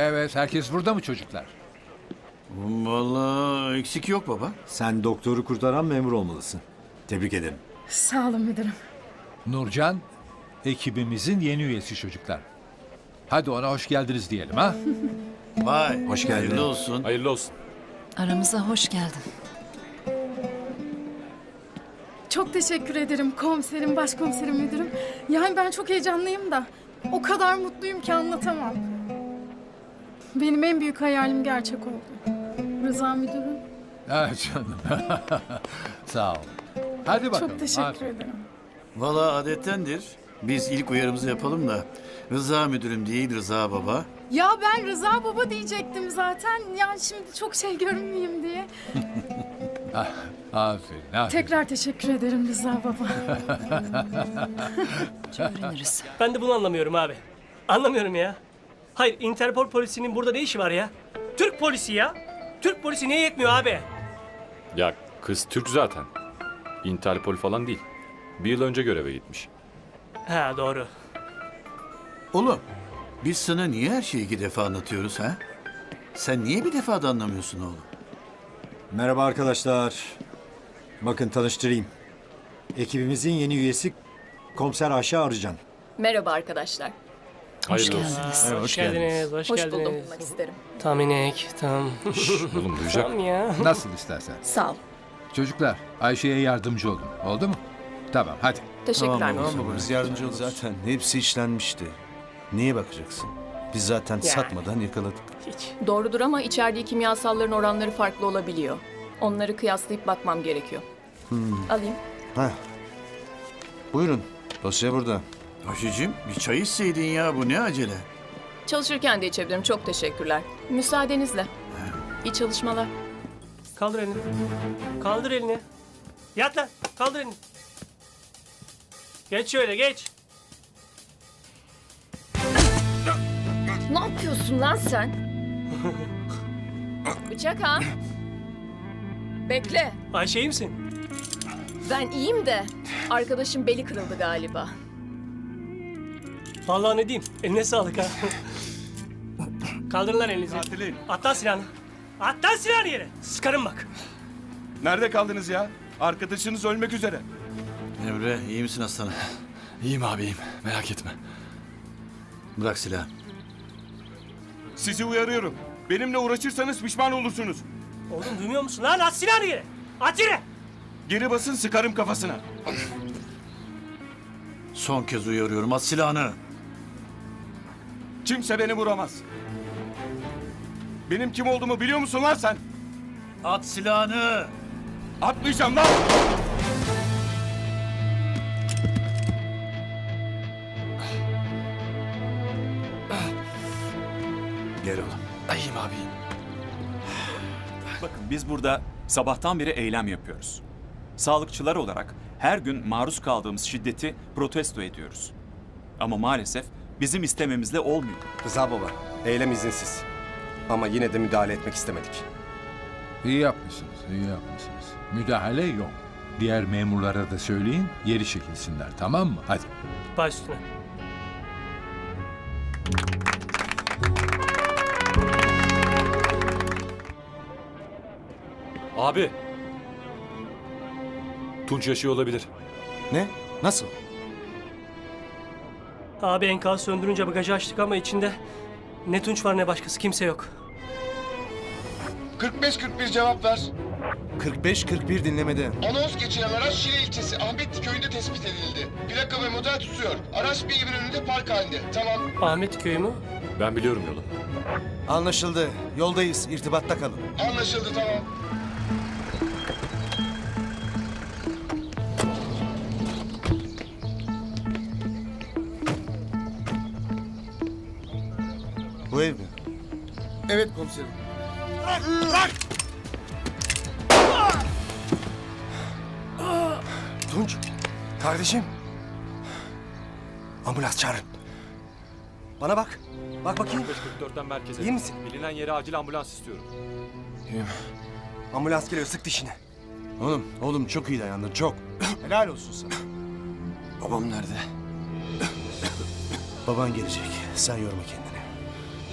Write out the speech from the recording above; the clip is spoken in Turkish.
Evet, herkes burada mı çocuklar? Vallahi eksik yok baba. Sen doktoru kurtaran memur olmalısın. Tebrik ederim. Sağ olun müdürüm. Nurcan, ekibimizin yeni üyesi çocuklar. Hadi ona hoş geldiniz diyelim ha. Vay. Hoş geldin. Hayırlı olsun. Hayırlı olsun. Aramıza hoş geldin. Çok teşekkür ederim komiserim, başkomiserim, müdürüm. Yani ben çok heyecanlıyım da. O kadar mutluyum ki anlatamam. Benim en büyük hayalim gerçek oldu. Rıza müdürüm. Evet canım. Sağ ol. Hadi bakalım. Çok teşekkür hadi. ederim. Vallahi adettendir. Biz ilk uyarımızı yapalım da Rıza müdürüm değil Rıza baba. Ya ben Rıza baba diyecektim zaten. Yani şimdi çok şey görünmeyeyim diye. Aferin, aferin. Tekrar teşekkür ederim Rıza baba. Öğreniriz. Ben de bunu anlamıyorum abi. Anlamıyorum ya. Hayır Interpol polisinin burada ne işi var ya? Türk polisi ya. Türk polisi niye yetmiyor abi? Ya kız Türk zaten. Interpol falan değil. Bir yıl önce göreve gitmiş. Ha doğru. Oğlum biz sana niye her şeyi iki defa anlatıyoruz ha? Sen niye bir defa da anlamıyorsun oğlum? Merhaba arkadaşlar. Bakın tanıştırayım. Ekibimizin yeni üyesi Komiser Ayşe Arıcan. Merhaba arkadaşlar. Hoş Hayırlı olsun. geldiniz. hoş, geldiniz. Hoş, Hoş geldiniz. buldum olmak isterim. Tamam inek. Tamam. Oğlum duyacak. tamam ya. Nasıl istersen. Sağ ol. Çocuklar, Ayşe'ye yardımcı olun. Oldu mu? Tamam, hadi. Teşekkürler. Tamam baba. müdürüm. Biz yardımcı oluruz. Zaten hepsi işlenmişti. Niye bakacaksın? Biz zaten satmadan yakaladık. Hiç. Doğrudur ama içerdiği kimyasalların oranları farklı olabiliyor. Onları kıyaslayıp bakmam gerekiyor. Alayım. Heh. Buyurun. Dosya burada. Ayşe'cim bir çay içseydin ya bu ne acele? Çalışırken de içebilirim. Çok teşekkürler. Müsaadenizle. İyi çalışmalar. Kaldır elini. Kaldır elini. Yat lan. Kaldır elini. Geç şöyle geç. Ne yapıyorsun lan sen? Bıçak ha? Bekle. Ayşe iyi misin? Ben iyiyim de arkadaşım beli kırıldı galiba. Vallahi ne diyeyim. Eline sağlık ha. Kaldırın lan elinizi. At lan silahını. At lan silahını yere. Sıkarım bak. Nerede kaldınız ya? Arkadaşınız ölmek üzere. Emre iyi misin aslanım? İyiyim abi iyiyim. Merak etme. Bırak silahı. Sizi uyarıyorum. Benimle uğraşırsanız pişman olursunuz. Oğlum duymuyor musun lan? At silahını yere. At yere. Geri basın sıkarım kafasına. Son kez uyarıyorum at silahını. Kimse beni vuramaz. Benim kim olduğumu biliyor musun lan sen? At silahını. Atmayacağım lan! Gel oğlum. İyiyim abi. Bakın biz burada sabahtan beri eylem yapıyoruz. Sağlıkçılar olarak her gün maruz kaldığımız şiddeti protesto ediyoruz. Ama maalesef bizim istememizle olmuyor. Rıza baba, eylem izinsiz. Ama yine de müdahale etmek istemedik. İyi yapmışsınız, iyi yapmışsınız. Müdahale yok. Diğer memurlara da söyleyin, geri çekilsinler, tamam mı? Hadi. Baş üstüne. Abi. Tunç yaşıyor olabilir. Ne? Nasıl? Abi enkaz söndürünce bagajı açtık ama içinde ne Tunç var ne başkası kimse yok. 45-41 cevap ver. 45-41 dinlemede. Anons geçiren araç Şile ilçesi Ahmetli köyünde tespit edildi. Plaka ve model tutuyor. Araç bir evin önünde park halinde. Tamam. Ahmet köyü mü? Ben biliyorum yolu. Anlaşıldı. Yoldayız. İrtibatta kalın. Anlaşıldı tamam. Bu ev mi? Evet komiserim. Tunç. Kardeşim. Ambulans çağırın. Bana bak. Bak bakayım. 544'ten merkeze. İyi misin? Bilinen yere acil ambulans istiyorum. Ambulans geliyor. Sık dişini. Oğlum, oğlum çok iyi dayandın. Çok. Helal olsun sana. Babam nerede? Baban gelecek. Sen yorma kendini.